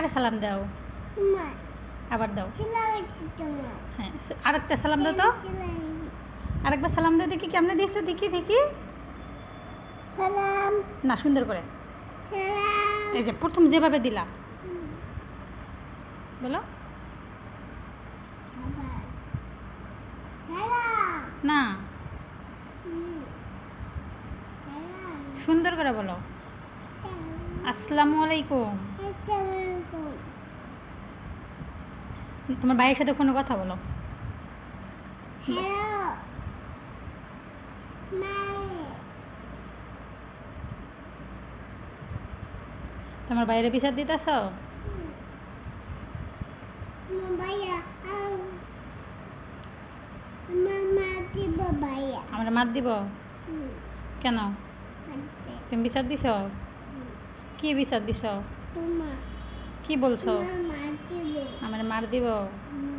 কারে সালাম দাও। আবার দাও। হ্যাঁ আরেকটা সালাম দাও তো। আরেকবার সালাম দাও দেখি কেমনে দিয়েছ দেখি দেখি। সালাম। না সুন্দর করে। এই যে প্রথম যেভাবে দিলা বলো। না। সুন্দর করে বলো। আসসালামু আলাইকুম। তোমার ভাইয়ের সাথে ফোনে কথা বলো। হ্যালো তোমার বাইরে বিচার দিতেছ? আমরা মাত দিব কেন? তুমি বিচার দিছ? কি বিচার দিছ? কি বলছো? আমার মার দিব।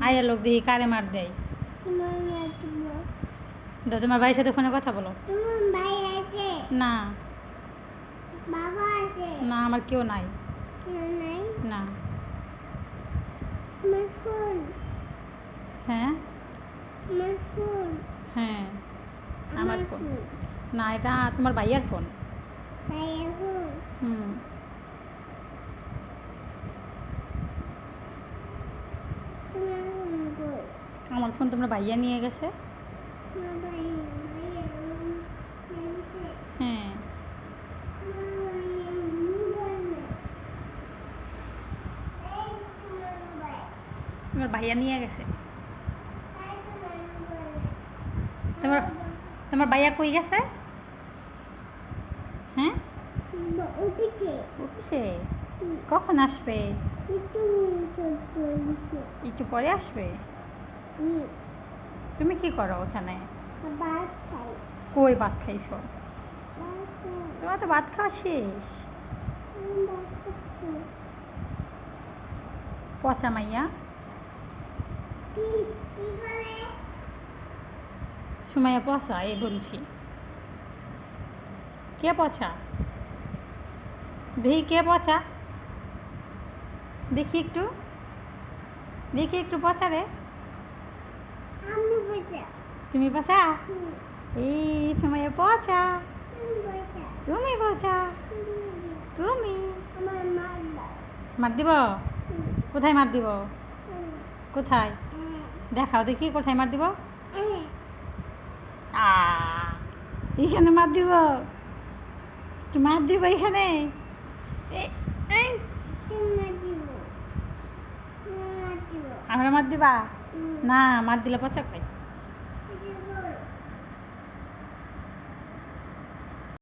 আয়া লোক দেখি কারে মার দেয়? তোমার মা দাদা তোমার ভাইয়ের সাথে ফোনে কথা বলো। না। না আমার কেউ নাই। না। হ্যাঁ? হ্যাঁ। আমার ফোন। না এটা তোমার ভাইয়ার ফোন। ফোন। হুম তোমার ফোন কই আমার ফোন তোমরা ভাইয়া নিয়ে গেছে? হ্যাঁ। তোমার ভাইয়া নিয়ে গেছে? তোমার তোমার ভাইয়া কই গেছে? হ্যাঁ? উঠেছে। কখন আসবে? একটু একটু পরে আসবে? তুমি কি করো ওখানে? কই ভাত খাইছো? তোমার তো ভাত খাওয়া শেষ। পচা মাইয়া? সুমাইয়া পচা এই বলছি। কে পচা? দেখি কে পচা। দেখি একটু। দেখি একটু পচা রে। তুমি পচা এই সুমাইয়া পচা। তুমি পচা। তুমি। মার দিব? কোথায় মার দিব? কোথায়? দেখাও দেখি কোথায় মার দিব? এখানে মার দিব। মার দিব এখানে আমরা মার দিবা? না মার দিলে পচা খাই